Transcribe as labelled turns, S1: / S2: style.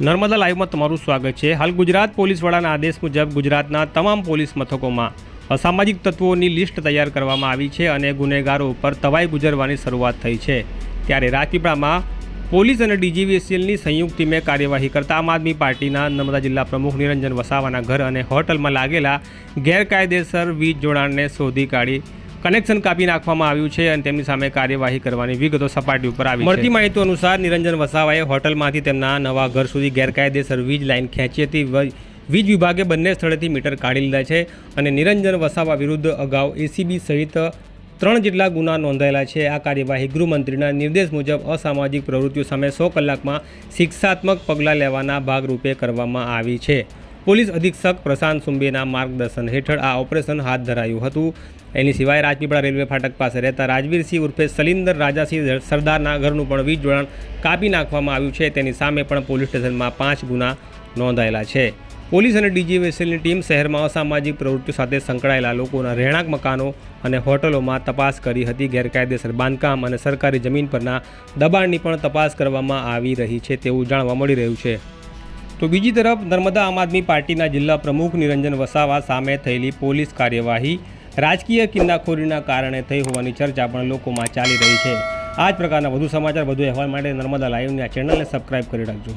S1: નર્મદા લાઈવમાં તમારું સ્વાગત છે. હાલ ગુજરાત પોલીસ વડાના આદેશ મુજબ ગુજરાતના તમામ પોલીસ મથકોમાં અસામાજિક તત્વોની લિસ્ટ તૈયાર કરવામાં આવી છે અને ગુનેગારો ઉપર તવાઈ ગુજરવાની શરૂઆત થઈ છે. ત્યારે રાજપીપળામાં પોલીસ અને ડીજીવીસીએલની સંયુક્ત ટીમે કાર્યવાહી કરતા આમ આદમી પાર્ટીના નર્મદા જિલ્લા પ્રમુખ નિરંજન વસાવાના ઘર અને હોટલમાં લાગેલા ગેરકાયદેસર વીજ જોડાણને શોધી કાઢી કનેક્શન કાપી નાખવામાં આવ્યું છે અને તેમની સામે કાર્યવાહી કરવાની વિગતો સપાટી ઉપર આવી મળતી માહિતી અનુસાર નિરંજન વસાવાએ હોટલમાંથી તેમના નવા ઘર સુધી ગેરકાયદેસર વીજ લાઇન ખેંચી હતી. વીજ વિભાગે બંને સ્થળેથી મીટર કાઢી લીધા છે અને નિરંજન વસાવા વિરુદ્ધ અગાઉ એસીબી સહિત ત્રણ જેટલા ગુના નોંધાયેલા છે. આ કાર્યવાહી ગૃહમંત્રીના નિર્દેશ મુજબ અસામાજિક પ્રવૃત્તિઓ સામે સો કલાકમાં શિક્ષાત્મક પગલાં લેવાના ભાગરૂપે કરવામાં આવી છે. પોલીસ અધિક્ષક પ્રશાંત સુંબેના માર્ગદર્શન હેઠળ આ ઓપરેશન હાથ ધરાયું હતું. એની સિવાય રાજપીપળા રેલવે ફાટક પાસે રહેતા રાજવીરસિંહ ઉર્ફે સલિંદર રાજાસિંહ સરદારના ઘરનું પણ વીજ જોડાણ કાપી નાખવામાં આવ્યું છે. તેની સામે પણ પોલીસ સ્ટેશનમાં પાંચ ગુના નોંધાયેલા છે. પોલીસ અને ડીજીવીએસએલની ટીમ શહેરમાં અસામાજિક પ્રવૃત્તિઓ સાથે સંકળાયેલા લોકોના રહેણાંક મકાનો અને હોટલોમાં તપાસ કરી હતી. ગેરકાયદેસર બાંધકામ અને સરકારી જમીન પરના દબાણની પણ તપાસ કરવામાં આવી રહી છે તેવું જાણવા મળી રહ્યું છે. તો બીજી તરફ નર્મદા આમ આદમી પાર્ટીના જિલ્લા પ્રમુખ નિરંજન વસાવા સામે થયેલી પોલીસ કાર્યવાહી રાજકીય કિન્નાખોરીના કારણે થઈ હોવાની ચર્ચા પણ લોકોમાં ચાલી રહી છે. આ જ પ્રકારના વધુ સમાચાર, વધુ અહેવાલ માટે નર્મદા લાઈવની આ ચેનલને સબસ્ક્રાઇબ કરી રાખજો.